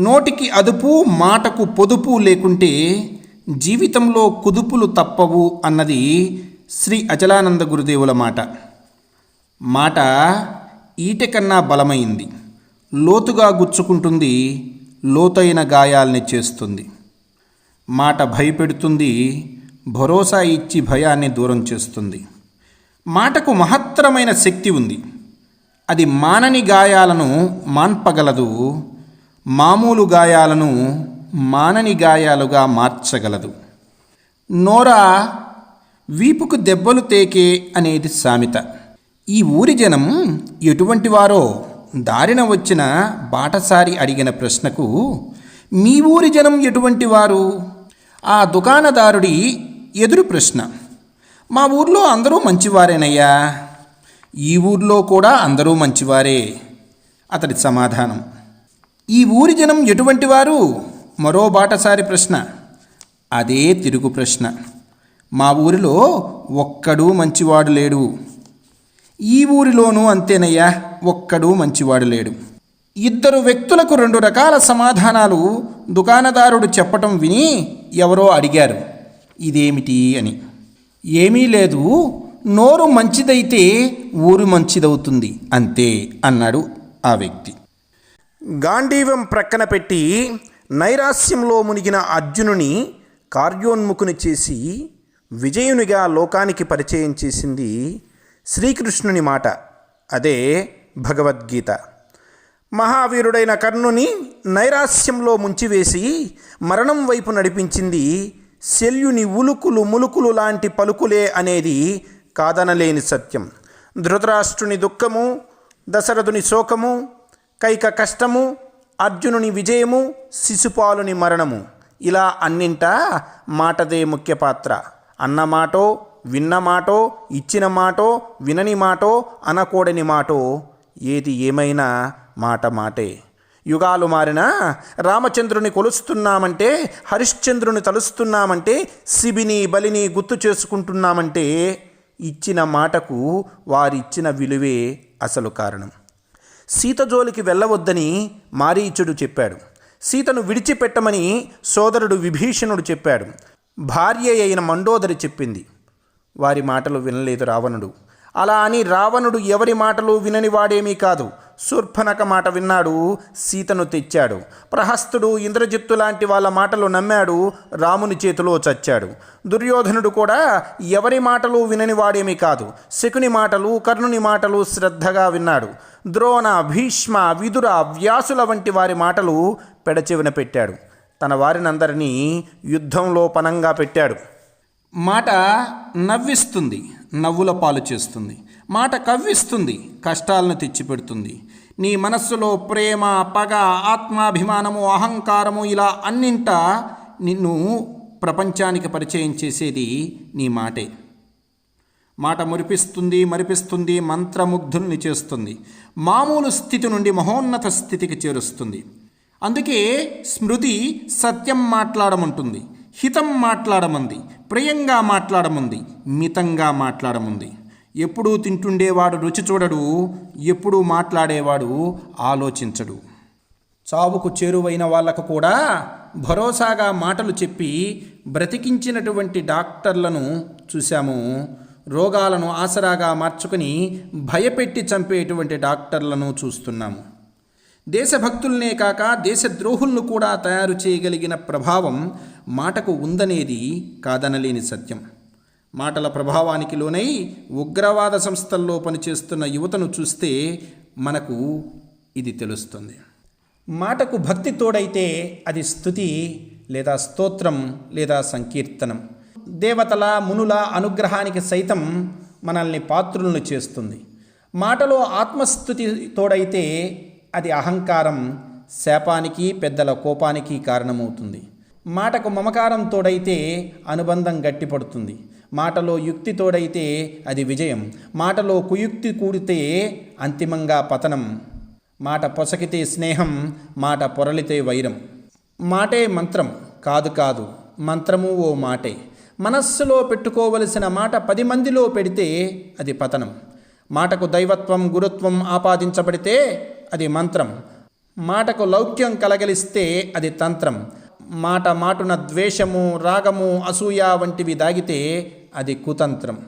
నోటికి అదుపు మాటకు పొదుపు లేకుంటే జీవితంలో కుదుపులు తప్పవు అన్నది శ్రీ అచలానంద గురుదేవుల మాట. మాట ఈట కన్నా బలమైంది. లోతుగా గుచ్చుకుంటుంది లోతైన గాయాల్ని చేస్తుంది. మాట భయపెడుతుంది భరోసా ఇచ్చి భయాన్ని దూరం చేస్తుంది. మాటకు మహత్తరమైన శక్తి ఉంది. అది మానని గాయాలను మాన్పగలదు మామూలు గాయాలను మానని గాయాలుగా మార్చగలదు. నోరా వీపుకు దెబ్బలు తేకే అనేది సామెత. ఈ ఊరి జనం ఎటువంటి వారో దారిన వచ్చిన బాటసారి అడిగిన ప్రశ్నకు మీ ఊరి జనం ఎటువంటి వారు? ఆ దుకాణదారుడి ఎదురు ప్రశ్న మా ఊర్లో అందరూ మంచివారేనయ్యా. ఈ ఊర్లో కూడా అందరూ మంచివారే. అతడి సమాధానం. ఈ ఊరి జనం ఎటువంటి వారు? మరో బాటసారి ప్రశ్న. అదే తిరుగు ప్రశ్న. మా ఊరిలో ఒక్కడూ మంచివాడు లేడు. ఈ ఊరిలోనూ అంతేనయ్యా ఒక్కడూ మంచివాడు లేడు. ఇద్దరు వ్యక్తులకు రెండు రకాల సమాధానాలు దుకాణదారుడు చెప్పటం విని ఎవరో అడిగారు. ఇదేమిటి అని. ఏమీ లేదు నోరు మంచిదైతే ఊరు మంచిదవుతుంది అంతే అన్నాడు ఆ వ్యక్తి. గాంధీవం ప్రక్కన పెట్టి నైరాస్యంలో మునిగిన అర్జునుని కార్యోన్ముఖుని చేసి విజయునిగా లోకానికి పరిచయం చేసింది శ్రీకృష్ణుని మాట. అదే భగవద్గీత. మహావీరుడైన కర్ణుని నైరాస్యంలో ముంచివేసి మరణం వైపు నడిపించింది శల్యుని ఉలుకులు ములుకులు లాంటి పలుకులే అనేది కాదనలేని సత్యం. ధృతరాష్ట్రుని దుఃఖము దశరథుని శోకము కైక కష్టము అర్జునుని విజయము శిశుపాలుని మరణము. ఇలా అన్నింటా మాటదే ముఖ్య పాత్ర. అన్నమాటో విన్న మాటో ఇచ్చిన మాటో వినని మాటో అనకూడని మాటో ఏది ఏమైనా మాట మాటే. యుగాలు మారినా రామచంద్రుని కొలుస్తున్నామంటే హరిశ్చంద్రుని తలుస్తున్నామంటే శిబిని బలిని గుర్తు చేసుకుంటున్నామంటే ఇచ్చిన మాటకు వారిచ్చిన విలువే అసలు కారణం. సీత జోలికి వెళ్ళవద్దని మారీచుడు చెప్పాడు. సీతను విడిచిపెట్టమని సోదరుడు విభీషణుడు చెప్పాడు. భార్య అయిన మండోదరి చెప్పింది. వారి మాటలు వినలేదు రావణుడు. అలా అని రావణుడు ఎవరి మాటలు వినని వాడేమీ కాదు. శూర్పనక మాట విన్నాడు సీతను తెచ్చాడు. ప్రహస్తుడు ఇంద్రజిత్తు లాంటి వాళ్ళ మాటలు నమ్మాడు రాముని చేతిలో చచ్చాడు. దుర్యోధనుడు కూడా ఎవరి మాటలు వినని వాడేమీ కాదు శకుని మాటలు కర్ణుని మాటలు శ్రద్ధగా విన్నాడు. ద్రోణ భీష్మ విదుర వ్యాసుల వంటి వారి మాటలు పెడచెవిన పెట్టాడు. తన వారినందరినీ యుద్ధంలో పనంగా పెట్టాడు. మాట నవ్విస్తుంది నవ్వుల పాలు చేస్తుంది. మాట కవ్విస్తుంది కష్టాలను తెచ్చిపెడుతుంది. నీ మనస్సులో ప్రేమ పగ ఆత్మాభిమానము అహంకారము ఇలా అన్నింట నిన్ను ప్రపంచానికి పరిచయం చేసేది నీ మాటే. మాట మురిపిస్తుంది మరిపిస్తుంది మంత్రముగ్ధుల్ని చేస్తుంది. మామూలు స్థితి నుండి మహోన్నత స్థితికి చేరుస్తుంది. అందుకే స్మృతి సత్యం మాట్లాడమంటుంది హితం మాట్లాడమంది ప్రియంగా మాట్లాడముంది మితంగా మాట్లాడముంది. ఎప్పుడూ తింటుండేవాడు రుచి చూడడు ఎప్పుడూ మాట్లాడేవాడు ఆలోచించడు. చావుకు చేరువైన వాళ్ళకు కూడా భరోసాగా మాటలు చెప్పి బ్రతికించినటువంటి డాక్టర్లను చూశాము. రోగాలను ఆసరాగా మార్చుకుని భయపెట్టి చంపేటువంటి డాక్టర్లను చూస్తున్నాము. దేశభక్తుల్నే కాక దేశద్రోహులను కూడా తయారు చేయగలిగిన ప్రభావం మాటకు ఉందనేది కాదనలేని సత్యం. మాటల ప్రభావానికి లోనై ఉగ్రవాద సంస్థల్లో పనిచేస్తున్న యువతను చూస్తే మనకు ఇది తెలుస్తుంది. మాటకు భక్తి తోడైతే అది స్థుతి లేదా స్తోత్రం లేదా సంకీర్తనం. దేవతల మునుల అనుగ్రహానికి సైతం మనల్ని పాత్రులను చేస్తుంది. మాటలో ఆత్మస్థుతి తోడైతే అది అహంకారం శాపానికి పెద్దల కోపానికి కారణమవుతుంది. మాటకు మమకారం తోడైతే అనుబంధం గట్టిపడుతుంది. మాటలో యుక్తి తోడైతే అది విజయం. మాటలో కుయుక్తి కూడితే అంతిమంగా పతనం. మాట పొసకితే స్నేహం మాట పొరలితే వైరం. మాటే మంత్రం. కాదు కాదు మంత్రము ఓ మాటే. మనస్సులో పెట్టుకోవలసిన మాట పది మందిలో పెడితే అది పతనం. మాటకు దైవత్వం గురుత్వం ఆపాదించబడితే అది మంత్రం. మాటకు లౌక్యం కలగలిస్తే అది తంత్రం. మాట మాటున ద్వేషము రాగము అసూయ వంటివి దాగితే అది కుతంత్రం.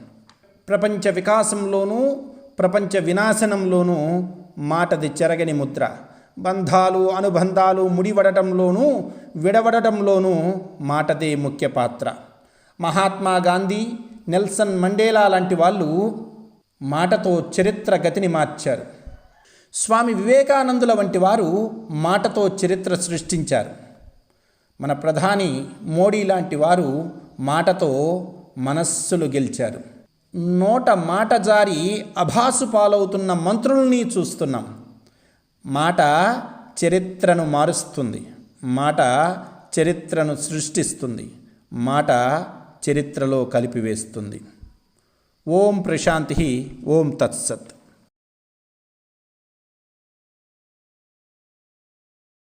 ప్రపంచ వికాసంలోనూ ప్రపంచ వినాశనంలోనూ మాటది చెరగని ముద్ర. బంధాలు అనుబంధాలు ముడివడటంలోనూ విడవడటంలోనూ మాటదే ముఖ్య పాత్ర. మహాత్మా గాంధీ నెల్సన్ మండేలా లాంటి వాళ్ళు మాటతో చరిత్ర గతిని మార్చారు. స్వామి వివేకానందుల వంటి వారు మాటతో చరిత్ర సృష్టించారు. మన ప్రధాని మోడీ లాంటి వారు మాటతో మనస్సులు గెలిచారు. నోట మాట జారి అభాసు పాలవుతున్న మంత్రుల్ని చూస్తున్నాం. మాట చరిత్రను మారుస్తుంది. మాట చరిత్రను సృష్టిస్తుంది. మాట చరిత్రలో కలిపివేస్తుంది. ఓం ప్రశాంతి ఓం తత్సత్.